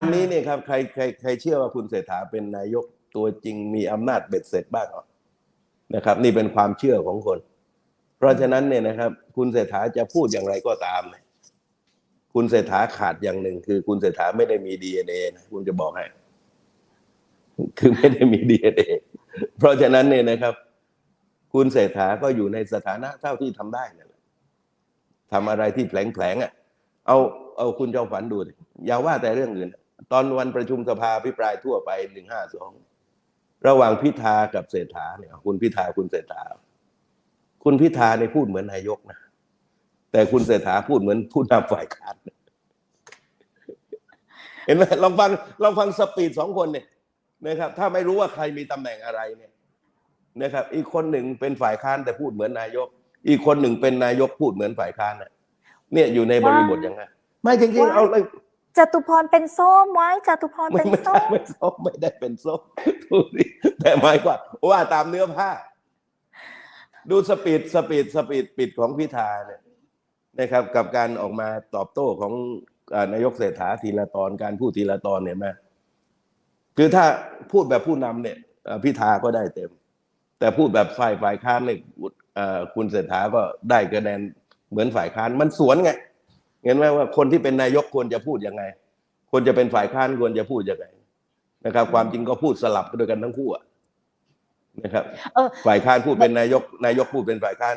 อันนี้เนี่ยครับใครใครใครเชื่อว่าคุณเศรษฐาเป็นนายกตัวจริงมีอำนาจเบ็ดเสร็จบ้างเหรอนะครับ นี่เป็นความเชื่อของคน เพราะฉะนั้นเนี่ยนะครับ คุณเศรษฐาจะพูดอย่างไรก็ตามเนี่ยคุณเศรษฐาขาดอย่างหนึ่ง คือคุณเศรษฐาไม่ได้มีดีเอ็นเอนะคุณจะบอกให้ คือไม่ได้มีดีเอ็นเอเพราะฉะนั้นเนี่ยนะครับ คุณเศรษฐาก็อยู่ในสถานะเท่าที่ทำได้นั่นแหละทำอะไรที่แผลงๆอะ เอาเอาคุณจอมฝันดูดิอย่าว่าแต่เรื่องอื่น ตอนวันประชุมสภาพิปรายทั่วไปหนึ่งห้าสองระหว่างพิธากับเศรษฐาเนี่ย คุณพิธาคุณเศรษฐา คุณพิธาเนี่ยพูดเหมือนนายกนะแต่คุณเศรษฐาพูดเหมือนผู้นำฝ่ายค้านเห็นไหมลองฟังลองฟังสปีดสองคนเนี่ยนะครับ ถ้าไม่รู้ว่าใครมีตำแหน่งอะไรเนี่ยนะครับ อีกคนหนึ่งเป็นฝ่ายค้านแต่พูดเหมือนนายก อีกคนหนึ่งเป็นนายกพูดเหมือนฝ่ายค้านน่ะเนี่ยอยู่ในบริบทอย่างนั้นไม่จริงๆเอาเลย จตุพรเป็นส้มไว้จตุพรไม่เป็นไม่ส้ได้มไม่ส้มไม่ได้เป็นส้มดูดิแต่หมายความว่าตามเนื้อผ้า ดูสปีดสปีดสปีดปิดของพิธาเนี่ยนะครับ กับการออกมาตอบโต้ของอ่านายกเศรษฐาทีละตอนการพูดทีละตอนเนี่ยไหมคือถ้าพูดแบบผู้นำเนี่ยอ่าพิธาก็ได้เต็ม แต่พูดแบบฝ่ายฝ่ายค้านเนี่ยอ่าคุณเศรษฐาก็ได้คะแนนเหมือนฝ่ายค้านมันสวนไง เห็นไหมว่าคนที่เป็นนายกควรจะพูดยังไง ควรจะเป็นฝ่ายค้านควรจะพูดยังไงนะครับ ความจริงก็พูดสลับกันด้วยกันทั้งคู่อะนะครับเออฝ่ายค้านพูดเป็นนายก นายกพูดเป็นฝ่ายค้าน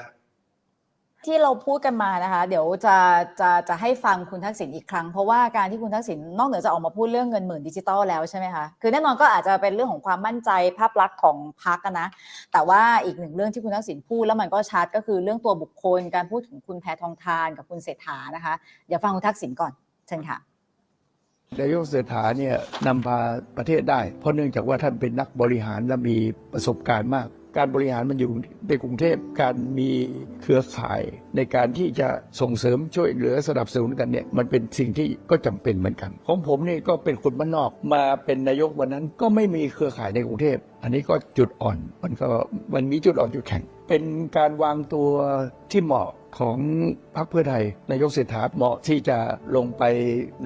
ที่เราพูดกันมานะคะ เดี๋ยวจะจะจะให้ฟังคุณทักษิณอีกครั้ง เพราะว่าการที่คุณทักษิณนอกเหนือจะออกมาพูดเรื่องเงินหมื่นดิจิตอลแล้วใช่ไหมคะคือแน่นอนก็อาจจะเป็นเรื่องของความมั่นใจภาพลักษณ์ของพรรคนะ แต่ว่าอีกหนึ่งเรื่องที่คุณทักษิณพูดแล้วมันก็ชัดก็คือเรื่องตัวบุคคลการพูดถึงคุณแพทองทานกับคุณเศรษฐานะคะ เดี๋ยวฟังคุณทักษิณก่อนเชิญค่ะนายกเศรษฐาเนี่ยนำพาประเทศได้ เพราะเนื่องจากว่าท่านเป็นนักบริหารและมีประสบการณ์มาก การบริหารมันอยู่ในกรุงเทพการมีเครือข่ายในการที่จะส่งเสริมช่วยเหลือสนับสนุนกันเนี่ยมันเป็นสิ่งที่ก็จำเป็นเหมือนกัน ของผมนี่ก็เป็นคนบ้านนอกมาเป็นนายกวันนั้นก็ไม่มีเครือข่ายในกรุงเทพอันนี้ก็จุดอ่อนมันก็มันมีจุดอ่อนจุดแข็ง เป็นการวางตัวที่เหมาะของพรรคเพื่อไทยนายกเศรษฐาเหมาะที่จะลงไป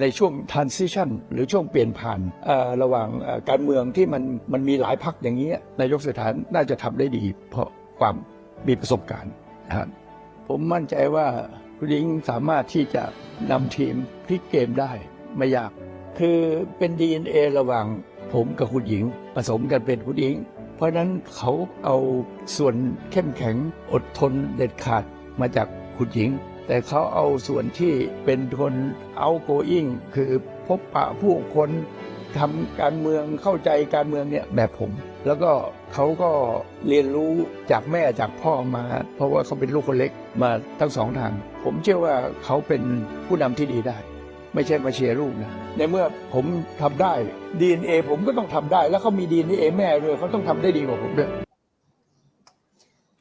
ในช่วง transition หรือช่วงเปลี่ยนผ่านระหว่างการเมืองที่มันมันมีหลายพรรคอย่างนี้นายกเศรษฐาน่าจะทำได้ดี เพราะความมีประสบการณ์นะครับผมมั่นใจว่าคุณหญิงสามารถที่จะนำทีมพลิกเกมได้ไม่ยาก คือเป็น DNA ระหว่าง ผมกับคุณหญิง ผสมกันเป็นคุณหญิง เพราะฉะนั้นเขาเอาส่วนเข้มแข็งอดทนเด็ดขาดมาจากคุณหญิง แต่เขาเอาส่วนที่เป็นคน outgoing คือพบปะผู้คนทำการเมืองเข้าใจการเมืองเนี่ยแบบผม แล้วก็เขาก็เรียนรู้จากแม่จากพ่อมา เพราะว่าเขาเป็นลูกคนเล็กมาทั้งสองทาง ผมเชื่อว่าเขาเป็นผู้นำที่ดีได้ ไม่ใช่มาเชียร์ลูกนะในเมื่อผมทำได้ DNA ผมก็ต้องทำได้ แล้วเขามี DNA แม่ด้วยเขาต้องทำได้ดีกว่าผมด้วย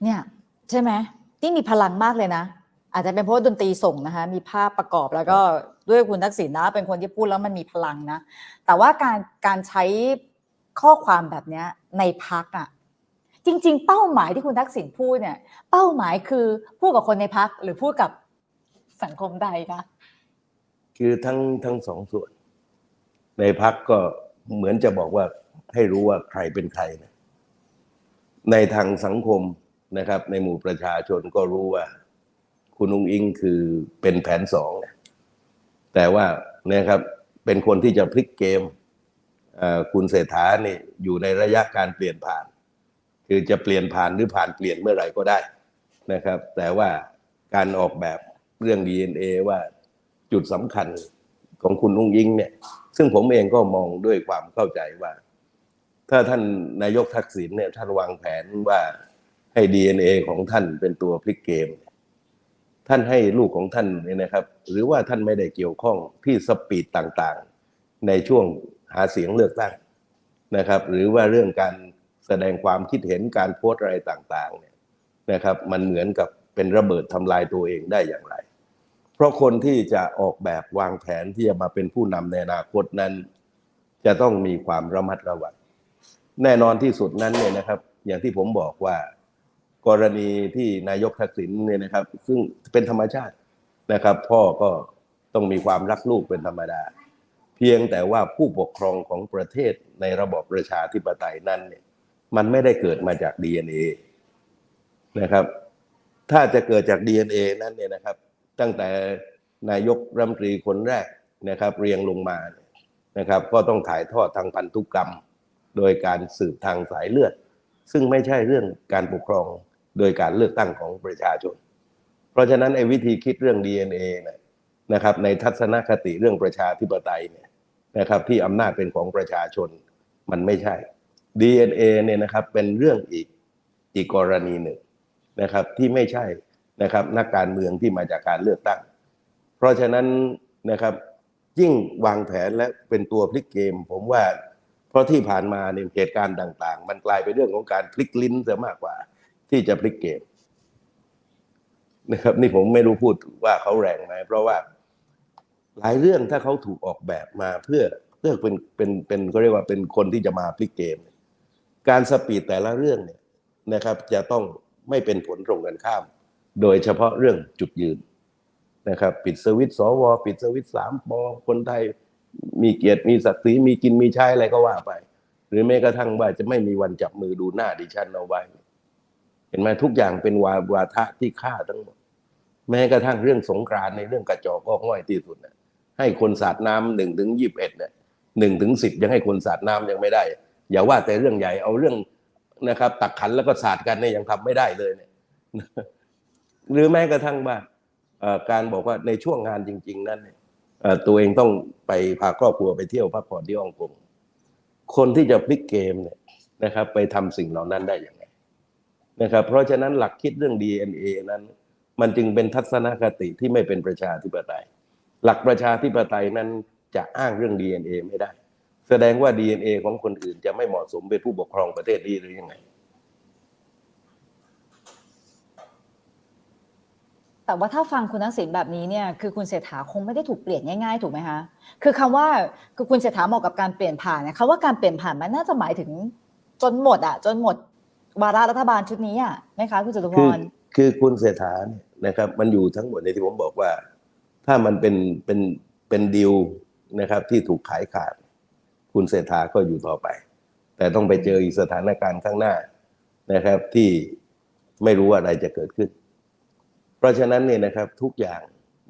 เนี่ยใช่ไหมนี่มีพลังมากเลยนะ อาจจะเป็นเพราะว่าดนตรีส่งนะคะมีภาพประกอบแล้วก็ด้วยคุณทักษิณนะเป็นคนที่พูดแล้วมันมีพลังนะ แต่ว่าการการใช้ข้อความแบบเนี้ยในพักอะจริง ๆ เป้าหมายที่คุณทักษิณพูดเนี่ย เป้าหมายคือพูดกับคนในพักหรือพูดกับสังคมใดคะ คือทั้งทั้งสองส่วน ในพักก็เหมือนจะบอกว่าให้รู้ว่าใครเป็นใครนะในทางสังคมนะครับ ในหมู่ประชาชนก็รู้ว่า คุณอุ้งอิงคือเป็นแผนสองนะแต่ว่านะครับเป็นคนที่จะพลิกเกมคุณเศรษฐาเนี่ยอยู่ในระยะการเปลี่ยนผ่าน คือจะเปลี่ยนผ่านหรือผ่านเปลี่ยนเมื่อไหร่ก็ได้นะครับ แต่ว่าการออกแบบเรื่อง DNA ว่า จุดสำคัญของคุณอุ้งอิงเนี่ย ซึ่งผมเองก็มองด้วยความเข้าใจว่า ถ้าท่านนายกทักษิณเนี่ยท่านวางแผนว่าให้ DNA ของท่านเป็นตัวพลิกเกม ท่านให้ลูกของท่านเนี่ยนะครับ หรือว่าท่านไม่ได้เกี่ยวข้องที่สปีดต่างๆ ในช่วงหาเสียงเลือกตั้งนะครับ หรือว่าเรื่องการแสดงความคิดเห็นการโพสต์อะไรต่างๆเนี่ยนะครับ มันเหมือนกับเป็นระเบิดทำลายตัวเองได้อย่างไร เพราะคนที่จะออกแบบวางแผนที่จะมาเป็นผู้นำในอนาคตนั้น จะต้องมีความระมัดระวังแน่นอนที่สุดนั้นเนี่ยนะครับ อย่างที่ผมบอกว่า กรณีที่นายกทักษิณเนี่ยนะครับ ซึ่งเป็นธรรมชาตินะครับ พ่อก็ต้องมีความรักลูกเป็นธรรมดา เพียงแต่ว่าผู้ปกครองของประเทศในระบอบประชาธิปไตยนั้นเนี่ยมันไม่ได้เกิดมาจาก DNA นะครับ ถ้าจะเกิดจาก DNA นั้นเนี่ยนะครับ ตั้งแต่นายกรัฐมนตรีคนแรกนะครับ เรียงลงมาเนี่ยนะครับ ก็ต้องถ่ายทอดทางพันธุกรรม โดยการสืบทางสายเลือด ซึ่งไม่ใช่เรื่องการปกครองโดยการเลือกตั้งของประชาชน เพราะฉะนั้นไอ้วิธีคิดเรื่อง DNA นะนะครับในทัศนคติเรื่องประชาธิปไตยเนี่ยนะครับ ที่อำนาจเป็นของประชาชนมันไม่ใช่ DNA เนี่ยนะครับเป็นเรื่องอีกอีกกรณีหนึ่งนะครับที่ไม่ใช่ นะครับนักการเมืองที่มาจากการเลือกตั้ง เพราะฉะนั้นนะครับยิ่งวางแผนและเป็นตัวพลิกเกม ผมว่า เพราะที่ผ่านมาเนี่ยเหตุการณ์ต่าง ๆ มันกลายเป็นเรื่องของการพลิกลิ้นซะมากกว่า ที่จะพลิกเกมนะครับนี่ผมไม่รู้พูดว่าเขาแรงไหมเพราะว่าหลายเรื่องถ้าเขาถูกออกแบบมาเพื่อเพื่อเป็นเป็นเป็นเขาเรียกว่าเป็นคนที่จะมาพลิกเกม การสปีดแต่ละเรื่องเนี่ยนะครับ จะต้องไม่เป็นผลตรงกันข้าม โดยเฉพาะเรื่องจุดยืนนะครับ ปิดสวิตสวปิดสวิตสามปอคนไทยมีเกียรติมีศักดิ์ศรีมีกินมีใช้อะไรก็ว่าไป หรือแม้กระทั่งว่าจะไม่มีวันจับมือดูหน้าดิฉันเอาไว้ เห็นไหมทุกอย่างเป็นวาวาทะที่ฆ่าทั้งหมด แม้กระทั่งเรื่องสงกรานในเรื่องกระจอกก็ง่อยที่สุดนะให้คนสาดน้ำหนึ่งถึงยี่สิบเอ็ดเนี่ยหนึ่งถึงสิบยังให้คนสาดน้ำยังไม่ได้ อย่าว่าแต่เรื่องใหญ่เอาเรื่องนะครับ ตักขันแล้วก็สาดกันเนี่ยยังทำไม่ได้เลยเนี่ย หรือแม้กระทั่งว่าการบอกว่าในช่วงงานจริง ๆ นั้นตัวเองต้องไปพาครอบครัวไปเที่ยวพักผ่อนที่ฮ่องกงคนที่จะพลิกเกมเนี่ยนะครับ ไปทำสิ่งเหล่านั้นได้อย่างไรนะครับ เพราะฉะนั้นหลักคิดเรื่อง DNA นั้น มันจึงเป็นทัศนคติที่ไม่เป็นประชาธิปไตย หลักประชาธิปไตยนั้นจะอ้างเรื่อง DNA ไม่ได้ แสดงว่า DNA ของคนอื่นจะไม่เหมาะสมเป็นผู้ปกครองประเทศนี้หรือยังไง แต่ว่าถ้าฟังคุณทักษิณแบบนี้เนี่ยคือคุณเศรษฐาคงไม่ได้ถูกเปลี่ยนง่ายๆ ถูกไหมคะคือคำว่าคือคุณเศรษฐาเหมาะกับการเปลี่ยนผ่านเนี่ยคำว่าการเปลี่ยนผ่านมันน่าจะหมายถึงจนหมดอะจนหมดวาระรัฐบาลชุดนี้อะไหมคะคุณจตุพรคือคุณเศรษฐาเนี่ยนะครับ มันอยู่ทั้งหมดในที่ผมบอกว่า ถ้ามันเป็นเป็นเป็นดีลนะครับ ที่ถูกขายขาด คุณเศรษฐาก็อยู่ต่อไป แต่ต้องไปเจออีกสถานการณ์ข้างหน้านะครับ ที่ไม่รู้ว่าอะไรจะเกิดขึ้น ราะฉะนั้นเนี่ยนะครับทุกอย่าง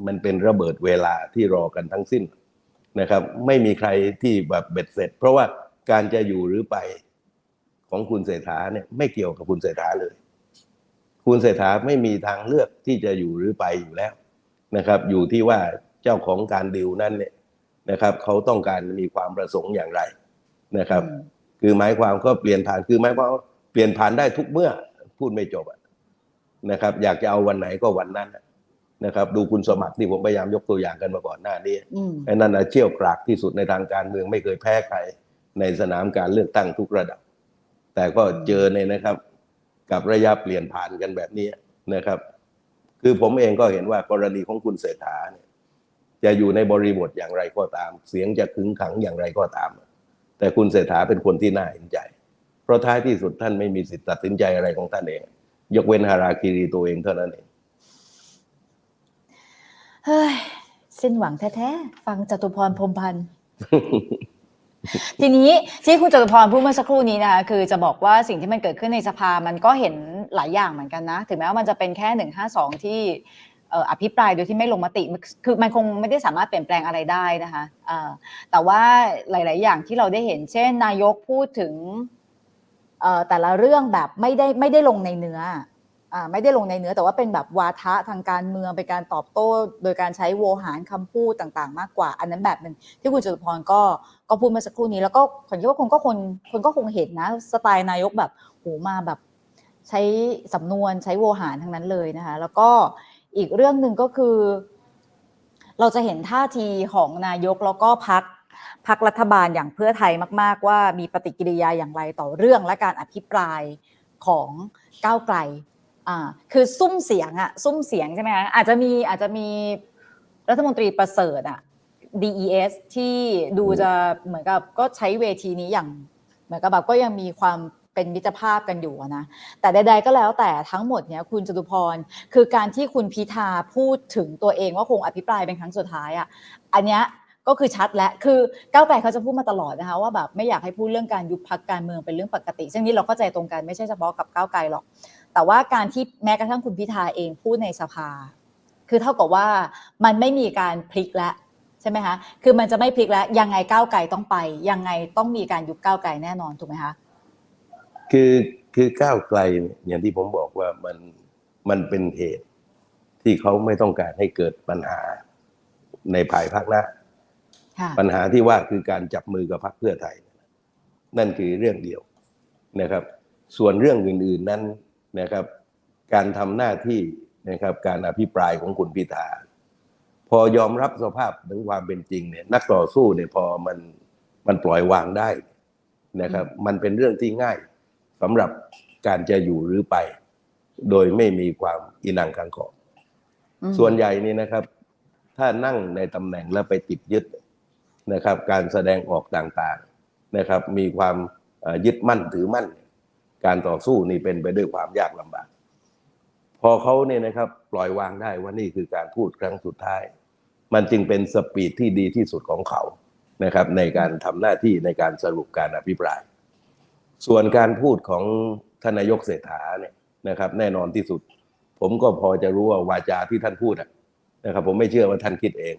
มันเป็นระเบิดเวลาที่รอกันทั้งสิ้นนะครับ ไม่มีใครที่แบบเบ็ดเสร็จ เพราะว่าการจะอยู่หรือไปของคุณเศรษฐาเนี่ยไม่เกี่ยวกับคุณเศรษฐาเลย คุณเศรษฐาไม่มีทางเลือกที่จะอยู่หรือไปอยู่แล้วนะครับ อยู่ที่ว่าเจ้าของการดิวนั้นเนี่ยนะครับ เขาต้องการมีความประสงค์อย่างไรนะครับอืมคือหมายความก็เปลี่ยนผ่านคือหมายความว่าเปลี่ยนผ่านได้ทุกเมื่อพูดไม่จบอะ นะครับ อยากจะเอาวันไหนก็วันนั้นอะนะครับ ดูคุณสมัครที่ผมพยายามยกตัวอย่างกันมาก่อนหน้านี้อืมไอ้นั่นนะเชี่ยวกรากที่สุดในทางการเมืองไม่เคยแพ้ใครในสนามการเลือกตั้งทุกระดับ แต่ก็เจอในนะครับ กับระยะเปลี่ยนผ่านกันแบบนี้นะครับ คือผมเองก็เห็นว่ากรณีของคุณเศรษฐาเนี่ยจะอยู่ในบริบทอย่างไรก็ตาม เสียงจะขึงขังอย่างไรก็ตาม แต่คุณเศรษฐาเป็นคนที่น่าเห็นใจ เพราะท้ายที่สุดท่านไม่มีสิทธิ์ตัดสินใจอะไรของท่านเอง ยกเว้นฮาราคิรีตัวเองเท่านั้นเองเฮ้ยสิ้นหวังแท้ๆ ฟังจตุพรพรมพันธ์ทีนี้ที่คุณจตุพรพูดเมื่อสักครู่นี้นะคะคือจะบอกว่าสิ่งที่มันเกิดขึ้นในสภามันก็เห็นหลายอย่างเหมือนกันนะ ถึงแม้ว่ามันจะเป็นแค่หนึ่งห้าสองที่อภิปรายโดยที่ไม่ลงมติ คือมันคงไม่ได้สามารถเปลี่ยนแปลงอะไรได้นะคะแต่ว่าหลาย ๆ อย่างที่เราได้เห็น เช่น นายกพูดถึง แต่ละเรื่องแบบไม่ได้ไม่ได้ลงในเนื้ออไม่ได้ลงในเนื้อแต่ว่าเป็นแบบวาทะทางการเมืองเป็นการตอบโต้ โดยการใช้โวหารคำพูดต่างๆ มากกว่า อันนั้นแบบหนึ่งที่คุณจตุพรก็ก็พูดเมื่อสักครู่นี้แล้วก็ผมคิดว่าคนก็คนคนก็คงเห็นนะสไตล์นายกแบบโหมาแบบใช้สำนวนใช้โวหารทั้งนั้นเลยนะคะ แล้วก็อีกเรื่องหนึ่งก็คือ เราจะเห็นท่าทีของนายกแล้วก็พัก พักรัฐบาลอย่างเพื่อไทยมาก ๆ ว่ามีปฏิกิริยาอย่างไรต่อเรื่องและการอภิปรายของก้าวไกลอ่าคือซุ้มเสียงอะซุ้มเสียงใช่ไหมคะอาจจะมีอาจจะมีรัฐมนตรีประเสริฐอะ DES ที่ดูจะเหมือนกับก็ใช้เวทีนี้อย่าง เหมือนกับแบบก็ยังมีความเป็นมิตรภาพกันอยู่นะ แต่ใดๆก็แล้วแต่ทั้งหมดเนี้ยคุณจตุพร คือการที่คุณพิธาพูดถึงตัวเองว่าคงอภิปรายเป็นครั้งสุดท้ายอะอันเนี้ย ก็คือชัดและคือก้าวไกลเขาจะพูดมาตลอดนะคะว่าแบบไม่อยากให้พูดเรื่องการยุบพักการเมืองเป็นเรื่องปกติ ซึ่งนี้เราเข้าใจตรงกันไม่ใช่เฉพาะกับก้าวไกลหรอก แต่ว่าการที่แม้กระทั่งคุณพิธาเองพูดในสภา คือเท่ากับว่ามันไม่มีการพลิกแล้วใช่ไหมคะคือมันจะไม่พลิกแล้วยังไงก้าวไกลต้องไป ยังไงต้องมีการยุบก้าวไกลแน่นอนถูกไหมคะคือคือก้าวไกลอย่างที่ผมบอกว่ามันมันเป็นเหตุที่เขาไม่ต้องการให้เกิดปัญหาในภายภาคหน้า ปัญหาที่ว่าคือการจับมือกับพรรคเพื่อไทย นั่นคือเรื่องเดียวนะครับ ส่วนเรื่องอื่น ๆนั้นนะครับ การทำหน้าที่นะครับการอภิปรายของคุณพิธาพอยอมรับสภาพถึงความเป็นจริงเนี่ย นักต่อสู้เนี่ยพอมันมันปล่อยวางได้นะครับ มันเป็นเรื่องที่ง่ายสำหรับการจะอยู่หรือไป โดยไม่มีความอินังกังขอบอืมส่วนใหญ่นี่นะครับ ถ้านั่งในตำแหน่งแล้วไปติดยึด นะครับการแสดงออกต่างๆนะครับ มีความยึดมั่นถือมั่น การต่อสู้นี่เป็นไปด้วยความยากลำบาก พอเขาเนี่ยนะครับปล่อยวางได้ว่านี่คือการพูดครั้งสุดท้าย มันจึงเป็นสปีดที่ดีที่สุดของเขานะครับ ในการทำหน้าที่ในการสรุปการอภิปราย ส่วนการพูดของท่านนายกเศรษฐาเนี่ยนะครับ แน่นอนที่สุด ผมก็พอจะรู้ว่าวาจาที่ท่านพูดนะครับ ผมไม่เชื่อว่าท่านคิดเอง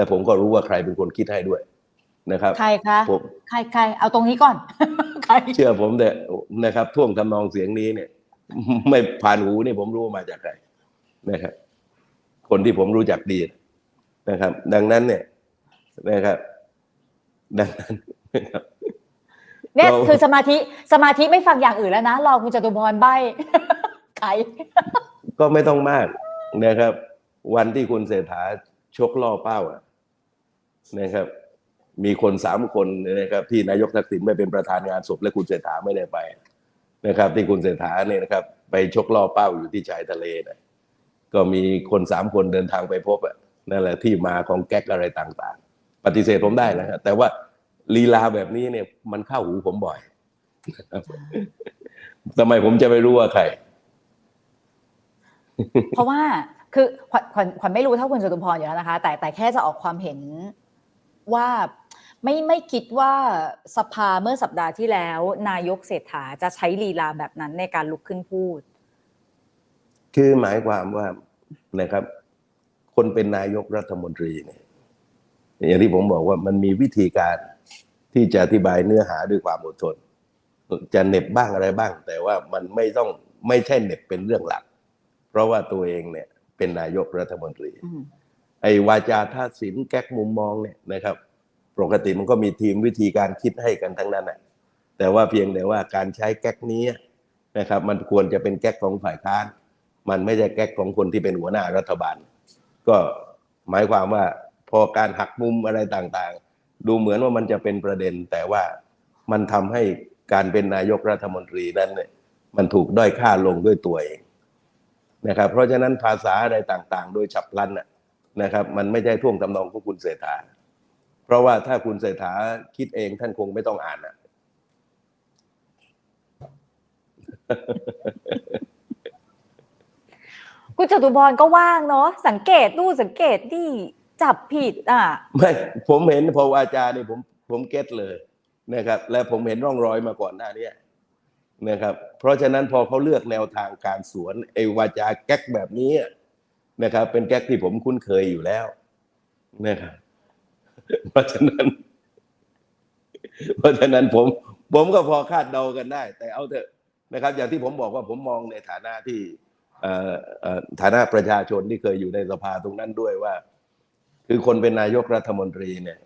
และผมก็รู้ว่าใครเป็นคนคิดให้ด้วยนะครับ ใครคะผมใครใครเอาตรงนี้ก่อนใครเชื่อผมแต่นะครับ ท่วงทำนองเสียงนี้เนี่ย ไม่ผ่านหูนี่ผมรู้ว่ามาจากใครนะครับ คนที่ผมรู้จักดีนะครับ ดังนั้นเนี่ยนะครับ ดังนั้นนะครับเนี่ยเราคือสมาธิสมาธิไม่ฟังอย่างอื่นแล้วนะรอคุณจตุพรใบใครก็ไม่ต้องมากนะครับ วันที่คุณเศรษฐาชกล่อเป้าอะ นะครับ มีคนสามคนนะครับที่นายกทักษิณไม่เป็นประธานงานศพและคุณเศรษฐาไม่ได้ไปนะครับ ที่คุณเศรษฐาเนี่ยนะครับ ไปชกล่อเป้าอยู่ที่ชายทะเลนะก็มีคนสามคนเดินทางไปพบอะนั่นแหละที่มาของแก๊กอะไรต่างๆ ปฏิเสธผมได้นะครับแต่ว่าลีลาแบบนี้เนี่ยมันเข้าหูผมบ่อยทำไมผมจะไม่รู้ว่าใคร เพราะว่าคือขวัญขวัญขวัญไม่รู้เท่าคุณจตุพรอยู่แล้วนะคะ แต่แต่แค่จะออกความเห็น ว่าไม่ไม่คิดว่าสภาเมื่อสัปดาห์ที่แล้ว นายกเศรษฐาจะใช้ลีลาแบบนั้นในการลุกขึ้นพูด คือหมายความว่านะครับ คนเป็นนายกรัฐมนตรีเนี่ยอย่างที่ผมบอกว่ามันมีวิธีการที่จะอธิบายเนื้อหาด้วยความอดทน จะเหน็บบ้างอะไรบ้าง แต่ว่ามันไม่ต้องไม่ใช่เหน็บเป็นเรื่องหลัก เพราะว่าตัวเองเนี่ยเป็นนายกรัฐมนตรีอืม ไอ้วาจาท่าศิลป์แก๊กมุมมองเนี่ยนะครับ ปกติมันก็มีทีมวิธีการคิดให้กันทั้งนั้นแหละแต่ว่าเพียงแต่ว่าการใช้แก๊กนี้นะครับ มันควรจะเป็นแก๊กของฝ่ายค้าน มันไม่ใช่แก๊กของคนที่เป็นหัวหน้ารัฐบาล ก็หมายความว่าพอการหักมุมอะไรต่างๆ ดูเหมือนว่ามันจะเป็นประเด็น แต่ว่ามันทำให้การเป็นนายกรัฐมนตรีนั้นเนี่ยมันถูกด้อยค่าลงด้วยตัวเองนะครับ เพราะฉะนั้นภาษาอะไรต่างๆ โดยฉับพลันน่ะ นะครับ มันไม่ใช่ท่วงทำนองของคุณเศรษฐา เพราะว่าถ้าคุณเศรษฐาคิดเองท่านคงไม่ต้องอ่านนะคุณจตุพรก็ว่างเนาะสังเกตดูสังเกตดิจับผิดอะไม่ผมเห็นพอวาจาเนี่ยผมผมเก็ตเลยนะครับ และผมเห็นร่องรอยมาก่อนหน้าเนี้ยนะครับ เพราะฉะนั้นพอเขาเลือกแนวทางการสวนไอ้วาจาแก๊กแบบนี้ นะครับ เป็นแก๊กที่ผมคุ้นเคยอยู่แล้วนะครับเพราะฉะนั้น เพราะฉะนั้นผม ผมก็พอคาดเดากันได้ แต่เอาเถอะนะครับ อย่างที่ผมบอกว่าผมมองในฐานะที่เอ่อเอ่อฐานะประชาชนที่เคยอยู่ในสภาตรงนั้นด้วยว่า คือคนเป็นนายกรัฐมนตรีเนี่ย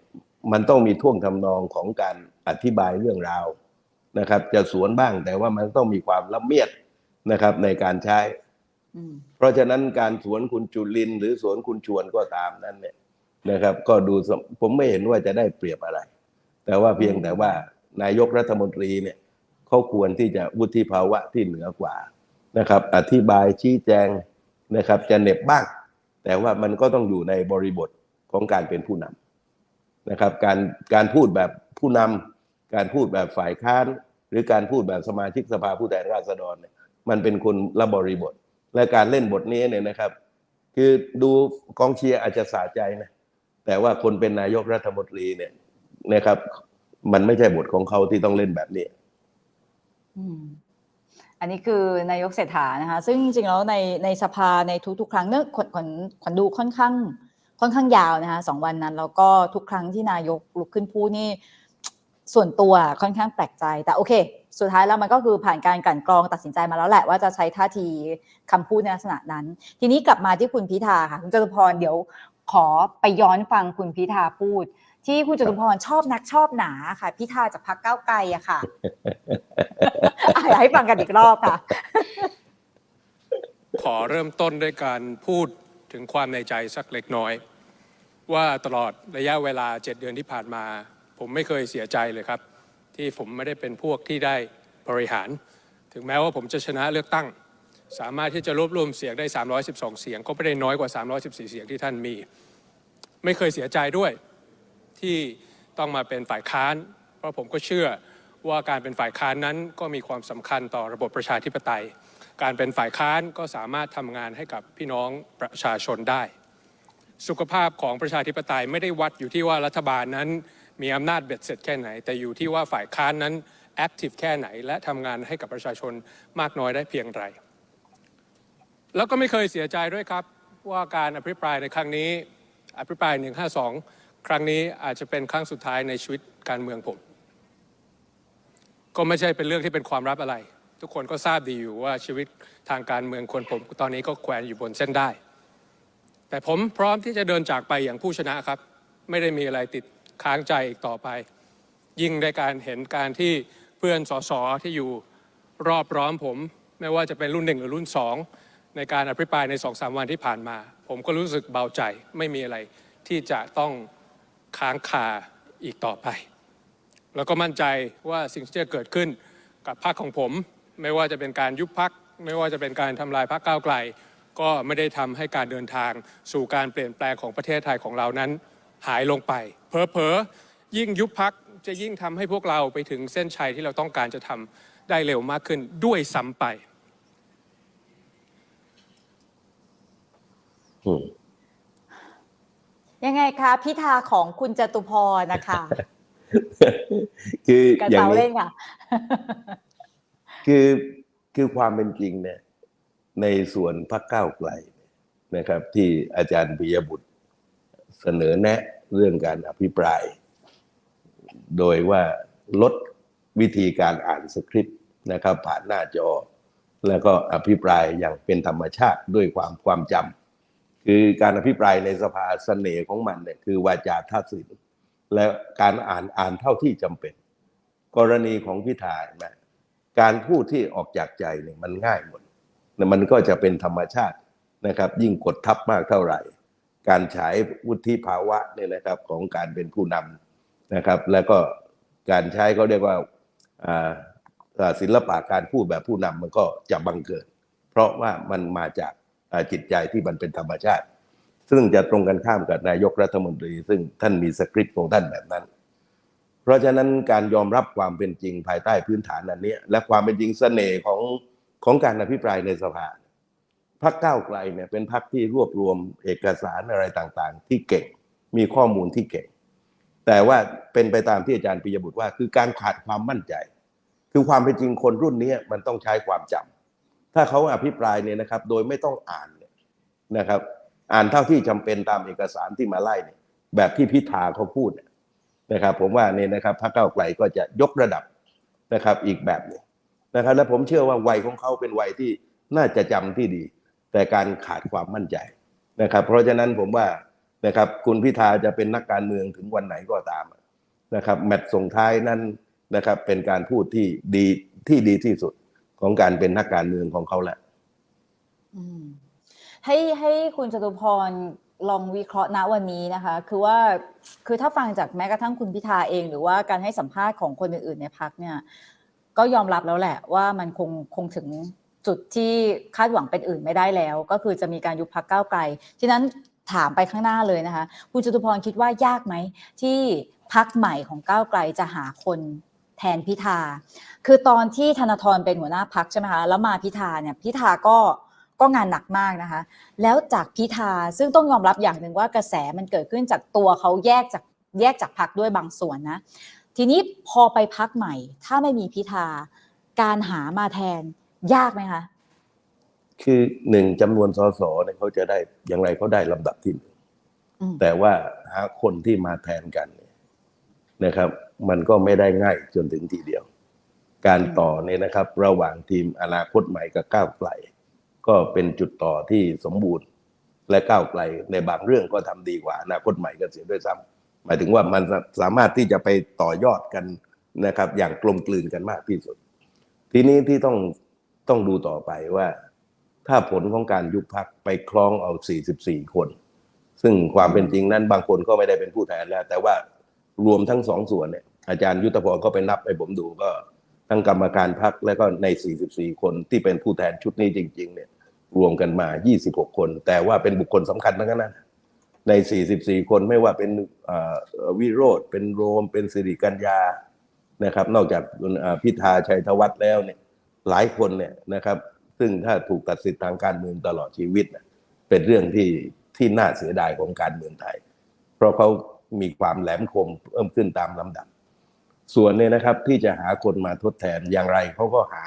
มันต้องมีท่วงทำนองของการอธิบายเรื่องราวนะครับ จะสวนบ้างแต่ว่ามันต้องมีความละเมียดนะครับในการใช้ เพราะฉะนั้นการสวนคุณจุลินหรือสวนคุณชวนก็ตามนั้นเนี่ยนะครับ ก็ดูผมไม่เห็นว่าจะได้เปรียบอะไร แต่ว่าเพียงแต่ว่านายกรัฐมนตรีเนี่ยเขาควรที่จะวุฒิภาวะที่เหนือกว่านะครับ อธิบายชี้แจงนะครับ จะเหน็บบ้าง แต่ว่ามันก็ต้องอยู่ในบริบทของการเป็นผู้นำนะครับ การการพูดแบบผู้นำการพูดแบบฝ่ายค้าน หรือการพูดแบบสมาชิกสภาผู้แทนราษฎรเนี่ยมันเป็นคนละบริบท และการเล่นบทนี้เนี่ยนะครับ คือดูกองเชียร์อาจจะสะใจนะแต่ว่าคนเป็นนายกรัฐมนตรีเนี่ยนะครับ มันไม่ใช่บทของเขาที่ต้องเล่นแบบนี้อืมอันนี้คือนายกเศรษฐานะคะ ซึ่งจริงๆแล้วในในสภาในทุกๆ ครั้งเนื่องขวัญขวัญขวัญดูค่อนข้าง ค่อนข้างยาวนะคะสองวันนั้น แล้วก็ทุกครั้งที่นายกลุกขึ้นพูดนี่ ส่วนตัวค่อนข้างแปลกใจแต่โอเค สุดท้ายแล้วมันก็คือผ่านการกลั่นกรองตัดสินใจมาแล้วแหละว่าจะใช้ท่าทีคำพูดในลักษณะนั้น ทีนี้กลับมาที่คุณพิธาค่ะคุณจตุพรเดี๋ยวขอไปย้อนฟังคุณพิธาพูด ที่คุณจตุพรชอบนักชอบหนาค่ะ พิธาจากพักเก้าไกลอะค่ะอยากให้ฟังกันอีกรอบค่ะ ขอเริ่มต้นด้วยการพูดถึงความในใจสักเล็กน้อย ว่าตลอดระยะเวลา7เดือนที่ผ่านมา ผมไม่เคยเสียใจเลยครับ ที่ผมไม่ได้เป็นพวกที่ได้บริหาร ถึงแม้ว่าผมจะชนะเลือกตั้ง สามารถที่จะรวบรวมเสียงได้ 312 เสียง ก็ไม่ได้น้อยกว่า 314 เสียงที่ท่านมี ไม่เคยเสียใจด้วยที่ต้องมาเป็นฝ่ายค้าน เพราะผมก็เชื่อว่าการเป็นฝ่ายค้านนั้นก็มีความสำคัญต่อระบบประชาธิปไตย การเป็นฝ่ายค้านก็สามารถทำงานให้กับพี่น้องประชาชนได้ สุขภาพของประชาธิปไตยไม่ได้วัดอยู่ที่ว่ารัฐบาลนั้น มีอำนาจเบ็ดเสร็จแค่ไหน แต่อยู่ที่ว่าฝ่ายค้านนั้นแอคทีฟแค่ไหน และทำงานให้กับประชาชนมากน้อยได้เพียงไร แล้วก็ไม่เคยเสียใจด้วยครับว่าการอภิปรายในครั้งนี้ อภิปราย 152 ครั้งนี้อาจจะเป็นครั้งสุดท้ายในชีวิตการเมืองผม ก็ไม่ใช่เป็นเรื่องที่เป็นความลับอะไร ทุกคนก็ทราบดีอยู่ว่าชีวิตทางการเมืองคนผมตอนนี้ก็แขวนอยู่บนเส้นได้ แต่ผมพร้อมที่จะเดินจากไปอย่างผู้ชนะครับ ไม่ได้มีอะไรติด ค้างใจอีกต่อไป ยิ่งในการเห็นการที่เพื่อนสสที่อยู่รอบร้อมผม ไม่ว่าจะเป็นรุ่นหนึ่งหรือรุ่นสองในการอภิปรายในสองสามวันที่ผ่านมา ผมก็รู้สึกเบาใจไม่มีอะไรที่จะต้องค้างคาอีกต่อไป แล้วก็มั่นใจว่าสิ่งที่จะเกิดขึ้นกับพรรคของผม ไม่ว่าจะเป็นการยุบพักไม่ว่าจะเป็นการทำลายพรรคก้าวไกล ก็ไม่ได้ทำให้การเดินทางสู่การเปลี่ยนแปลงของประเทศไทยของเรานั้น หายลงไปเพอๆยิ่งยุบพักจะยิ่งทำให้พวกเราไปถึงเส้นชัยที่เราต้องการจะทำได้เร็วมากขึ้นด้วยซ้ำไปอืมยังไงคะพิธาของคุณจตุพรนะคะ คือกันอย่าเสางนี้เล่นค่ะ คือคือความเป็นจริงเนี่ย ในส่วนพักก้าวไกลนะครับ ที่อาจารย์ปิยบุตรเสนอแนะ เรื่องการอภิปราย โดยว่าลดวิธีการอ่านสคริปต์นะครับ ผ่านหน้าจอ แล้วก็อภิปรายอย่างเป็นธรรมชาติด้วยความความจำคือการอภิปรายในสภาเสน่ห์ของมันเนี่ยคือวาจาทัศิลและการอ่านอ่านเท่าที่จำเป็น กรณีของพิธานไหมการพูดที่ออกจากใจเนี่ยมันง่ายหมด มันก็จะเป็นธรรมชาตินะครับ ยิ่งกดทับมากเท่าไหร่ การฉายวุฒิภาวะเนี่ยนะครับของการเป็นผู้นำนะครับ แล้วก็การใช้เขาเรียกว่าศิลปะการพูดแบบผู้นำมันก็จะบังเกิด เพราะว่ามันมาจากจิตใจที่มันเป็นธรรมชาติ ซึ่งจะตรงกันข้ามกับนายกรัฐมนตรี ซึ่งท่านมีสคริปต์ของท่านแบบนั้น เพราะฉะนั้นการยอมรับความเป็นจริงภายใต้พื้นฐานอันนี้ และความเป็นจริงเสน่ห์ของของการอภิปรายในสภา พรรคก้าวไกลเนี่ยเป็นพรรคที่รวบรวมเอกสารอะไรต่างๆ ที่เก่งมีข้อมูลที่เก่ง แต่ว่าเป็นไปตามที่อาจารย์ปิยบุตรว่า คือการขาดความมั่นใจ คือความเป็นจริงคนรุ่นนี้มันต้องใช้ความจำถ้าเขาอภิปรายเนี่ยนะครับ โดยไม่ต้องอ่านเนี่ยนะครับ อ่านเท่าที่จำเป็นตามเอกสารที่มาไล่เนี่ยแบบที่พิธาเขาพูดนะครับ ผมว่าเนี่ยนะครับพรรคก้าวไกลก็จะยกระดับนะครับอีกแบบหนึงนะครับ และผมเชื่อว่าวัยของเขาเป็นวัยที่น่าจะจำที่ดี แต่การขาดความมั่นใจนะครับ เพราะฉะนั้นผมว่านะครับคุณพิธาจะเป็นนักการเมืองถึงวันไหนก็ตามนะครับแมตช์ส่งท้ายนั้นนะครับ เป็นการพูดที่ดีที่ดีที่สุดของการเป็นนักการเมืองของเขาแหละให้ให้คุณจตุพรลองวิเคราะห์ณวันนี้นะคะ คือว่าคือถ้าฟังจากแม้กระทั่งคุณพิธาเอง หรือว่าการให้สัมภาษณ์ของคนอื่นๆในพักเนี่ย ก็ยอมรับแล้วแหละว่ามันคงคงถึง จุดที่คาดหวังเป็นอื่นไม่ได้แล้ว ก็คือจะมีการยุบพักก้าวไกลฉะนั้นถามไปข้างหน้าเลยนะคะคุณจตุพรคิดว่ายากไหมที่พักใหม่ของก้าวไกลจะหาคนแทนพิธา คือตอนที่ธนาธรเป็นหัวหน้าพักใช่ไหมคะแล้วมาพิธาเนี่ยพิธาก็ก็งานหนักมากนะคะ แล้วจากพิธาซึ่งต้องยอมรับอย่างหนึ่งว่ากระแสมันเกิดขึ้นจากตัวเขาแยกจากแยกจากพักด้วยบางส่วนนะ ทีนี้พอไปพักใหม่ ถ้าไม่มีพิธาการหามาแทน ยากไหมคะ คือหนึ่งจำนวนสสเนี่ยเขาจะได้อย่างไรเขาได้ลำดับที่หนึ่งอืมแต่ว่าหาคนที่มาแทนกันเนี่ยนะครับ มันก็ไม่ได้ง่ายจนถึงทีเดียว การต่อเนี่ยนะครับ ระหว่างทีมอนาคตใหม่กับก้าวไกลก็เป็นจุดต่อที่สมบูรณ์และก้าวไกลในบางเรื่องก็ทำดีกว่าอนาคตใหม่ก็เสียด้วยซ้ำหมายถึงว่ามันสามารถที่จะไปต่อยอดกันนะครับ อย่างกลมกลืนกันมากที่สุด ทีนี้ที่ต้อง ต้องดูต่อไปว่า ถ้าผลของการยุบพักไปคล้องเอา 44 คน ซึ่งความเป็นจริงนั้นบางคนก็ไม่ได้เป็นผู้แทนแล้ว แต่ว่ารวมทั้งสองส่วนเนี่ยอาจารย์ยุทธพรก็ไปนับให้ผมดูก็ทั้งกรรมการพักและก็ใน 44 คนที่เป็นผู้แทนชุดนี้จริง ๆ เนี่ย รวมกันมา 26 คน แต่ว่าเป็นบุคคลสำคัญทั้งนั้นใน 44 คนไม่ว่าเป็นวิโรธเป็นโรม เป็นสิริกัญญานะครับ นอกจากพิธาชัยธวัฒน์แล้วเนี่ย หลายคนเนี่ยนะครับ ซึ่งถ้าถูกตัดสิทธิทางการเมืองตลอดชีวิตเป็นเรื่องที่ที่น่าเสียดายของการเมืองไทย เพราะเขามีความแหลมคมเพิ่มขึ้นตามลำดับ ส่วนเนี่ยนะครับที่จะหาคนมาทดแทนอย่างไรเขาก็หา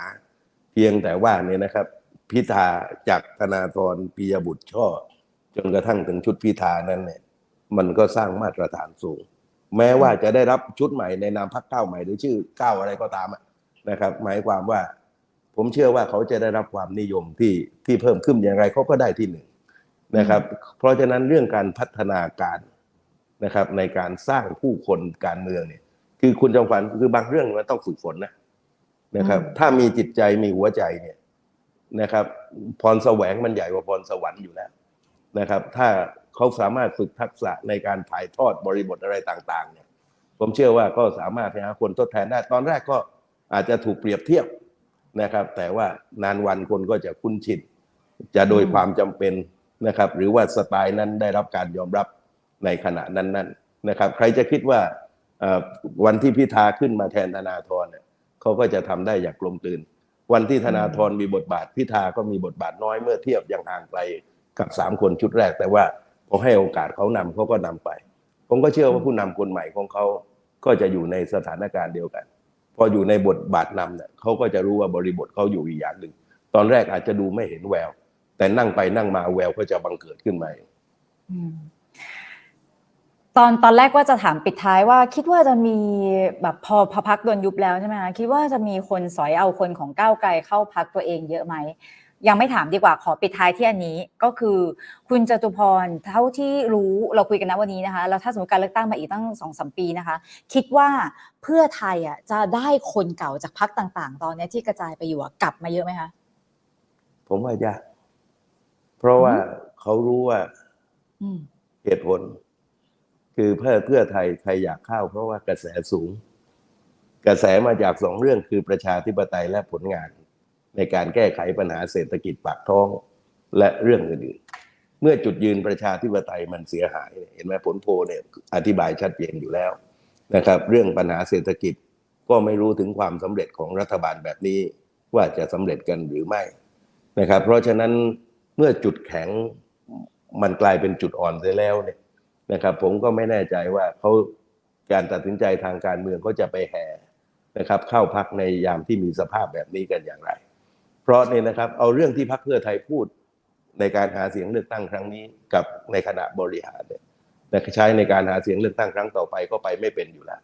เพียงแต่ว่าเนี่ยนะครับ พิธาจากธนาธรปิยบุตรช่อ จนกระทั่งถึงชุดพิธานั้นเนี่ยมันก็สร้างมาตรฐานสูง แม้ว่าจะได้รับชุดใหม่ในนามพรรคก้าใหม่หรือชื่อก้าวอะไรก็ตามนะครับ หมายความว่า ผมเชื่อว่าเขาจะได้รับความนิยมที่ที่เพิ่มขึ้นอย่างไรเขาก็ได้ที่หนึ่งนะครับ เพราะฉะนั้นเรื่องการพัฒนาการนะครับ ในการสร้างผู้คนการเมืองเนี่ย คือคุณจอมขวัญคือบางเรื่องมันต้องฝึกฝนนะนะครับอืมถ้ามีจิตใจมีหัวใจเนี่ยนะครับ พรแสวงมันใหญ่กว่าพรสวรรค์อยู่แล้วนะครับ ถ้าเขาสามารถฝึกทักษะในการถ่ายทอดบริบทอะไรต่าง ๆ เนี่ย ผมเชื่อว่าก็สามารถหาคนทดแทนได้ตอนแรกก็อาจจะถูกเปรียบเทียบ นะครับ แต่ว่านานวันคนก็จะคุ้นชินจะโดยความจำเป็นนะครับ หรือว่าสไตล์นั้นได้รับการยอมรับในขณะนั้นๆนนะครับ ใครจะคิดว่าวันที่พิธาขึ้นมาแทนธนาธรเนี่ยเขาก็จะทำได้อย่างกลมกลืน วันที่ธนาธรมีบทบาทพิธาก็มีบทบาทน้อยเมื่อเทียบอย่างห่างไกลกับสามคนชุดแรก แต่ว่าพอให้โอกาสเขานำเขาก็นำไป ผมก็เชื่อว่าผู้นำคนใหม่ของเขาก็จะอยู่ในสถานการณ์เดียวกัน พออยู่ในบทบาทนำเนี่ยเขาก็จะรู้ว่าบริบทเขาอยู่อีกอย่างหนึ่ง ตอนแรกอาจจะดูไม่เห็นแวว แต่นั่งไปนั่งมาแววก็จะบังเกิดขึ้นมาเองตอนตอนแรกว่าจะถามปิดท้ายว่า คิดว่าจะมีแบบพอพพักโดนยุบแล้วใช่ไหมคะคิดว่าจะมีคนสอยเอาคนของก้าวไกลเข้าพักตัวเองเยอะไหม ยังไม่ถามดีกว่าขอปิดท้ายที่อันนี้ก็คือ คุณจตุพรเท่าที่รู้เราคุยกันนะวันนี้นะคะแล้วถ้าสมมติการเลือกตั้งมาอีกตั้งสองสมปีนะคะ คิดว่าเพื่อไทยอะจะได้คนเก่าจากพักต่าง ๆ ตอนเนี้ยที่กระจายไปอยู่อะกลับมาเยอะไหมคะผมว่ายากเพราะว่าเขารู้ว่าอืมเหตุผล คือเพื่อเพื่อไทยใครอยากเข้า เพราะว่ากระแสสูง กระแสมาจากสองเรื่องคือประชาธิปไตยและผลงาน ในการแก้ไขปัญหาเศรษฐกิจปากท้องและเรื่องอื่นๆ เมื่อจุดยืนประชาธิปไตยมันเสียหาย เห็นไหมผลโพเนี่ยอธิบายชัดเจนอยู่แล้วนะครับ เรื่องปัญหาเศรษฐกิจก็ไม่รู้ถึงความสำเร็จของรัฐบาลแบบนี้ว่าจะสำเร็จกันหรือไม่นะครับ เพราะฉะนั้นเมื่อจุดแข็งมันกลายเป็นจุดอ่อนเสียแล้วเนี่ยนะครับ ผมก็ไม่แน่ใจว่าเขาการตัดสินใจทางการเมืองเขาจะไปแห่นะครับ เข้าพักในยามที่มีสภาพแบบนี้กันอย่างไร เพราะเนี่ยนะครับเอาเรื่องที่พักเพื่อไทยพูดในการหาเสียงเลือกตั้งครั้งนี้กับในขณะบริหารเนี่ยแต่ใช้ในการหาเสียงเลือกตั้งครั้งต่อไปก็ไปไม่เป็นอยู่แล้ว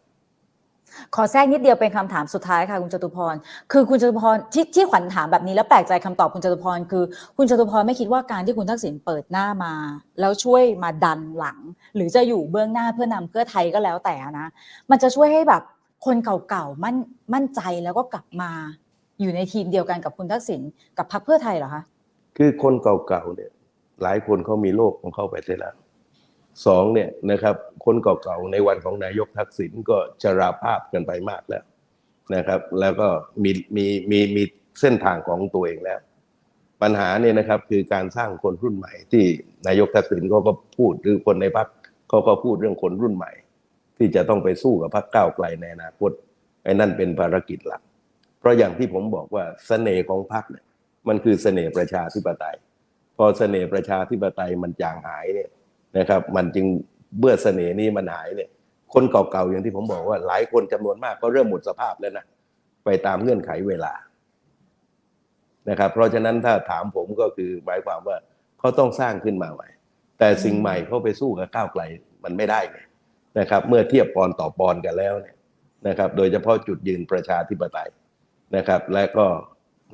ขอแทรกนิดเดียวเป็นคำถามสุดท้ายค่ะคุณจตุพร คือคุณจตุพรที่ที่ขวัญถามแบบนี้แล้วแปลกใจคำตอบคุณจตุพรคือ คุณจตุพรไม่คิดว่าการที่คุณทักษิณเปิดหน้ามา แล้วช่วยมาดันหลัง หรือจะอยู่เบื้องหน้าเพื่อนำเพื่อไทยก็แล้วแต่นะ มันจะช่วยให้แบบคนเก่าๆมั่นมั่นใจแล้วก็กลับมา อยู่ในทีมเดียวกันกับคุณทักษิณกับพรรคเพื่อไทยเหรอคะคือคนเก่าๆเนี่ย หลายคนเขามีโลกของเขาไปเสียแล้วสองเนี่ยนะครับ คนเก่าๆในวันของนายกทักษิณก็ชราภาพกันไปมากแล้วนะครับ แล้วก็มีมีมีมีเส้นทางของตัวเองแล้ว ปัญหาเนี่ยนะครับคือการสร้างคนรุ่นใหม่ ที่นายกทักษิณเขาก็พูดหรือคนในพรรคเขาก็พูดเรื่องคนรุ่นใหม่ ที่จะต้องไปสู้กับพรรคก้าวไกลในอนาคตไอ้นั่นเป็นภารกิจหลัก เพราะอย่างที่ผมบอกว่าเสน่ห์ของพรรคเนี่ยมันคือเสน่ห์ประชาธิปไตย พอเสน่ห์ประชาธิปไตยมันจางหายเนี่ยนะครับ มันจึงเบื่อเสน่ห์นี้มันหายเนี่ย คนเก่าๆอย่างที่ผมบอกว่า หลายคนจำนวนมากก็เริ่มหมดสภาพแล้วนะไปตามเงื่อนไขเวลานะครับ เพราะฉะนั้นถ้าถามผมก็คือหมายความว่าเขาต้องสร้างขึ้นมาใหม่แต่สิ่งใหม่เขาไปสู้กับก้าวไกลมันไม่ได้นะครับ เมื่อเทียบปอนต่อปอนกันแล้วเนี่ยนะครับ โดยเฉพาะจุดยืนประชาธิปไตย นะครับ และก็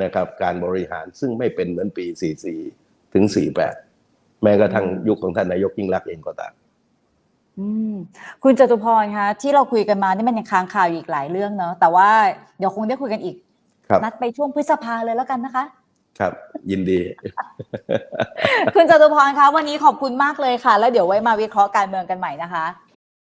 นะครับการบริหารซึ่งไม่เป็นเหมือนปี 44 ถึง 48 แม้กระทั่งยุคของท่านนายกยิ่งรักษณ์เองก็ตามอืมคุณจตุพรคะที่เราคุยกันมานี่มันยังค้างคาอยู่อีกหลายเรื่องเนาะแต่ว่าเดี๋ยวคงได้คุยกันอีกครับนัดไปช่วงพฤษภาเลยแล้วกันนะคะ ครับ ยินดี คุณจตุพรคะวันนี้ขอบคุณมากเลยค่ะ แล้วเดี๋ยวไว้มาวิเคราะห์การเมืองกันใหม่นะคะ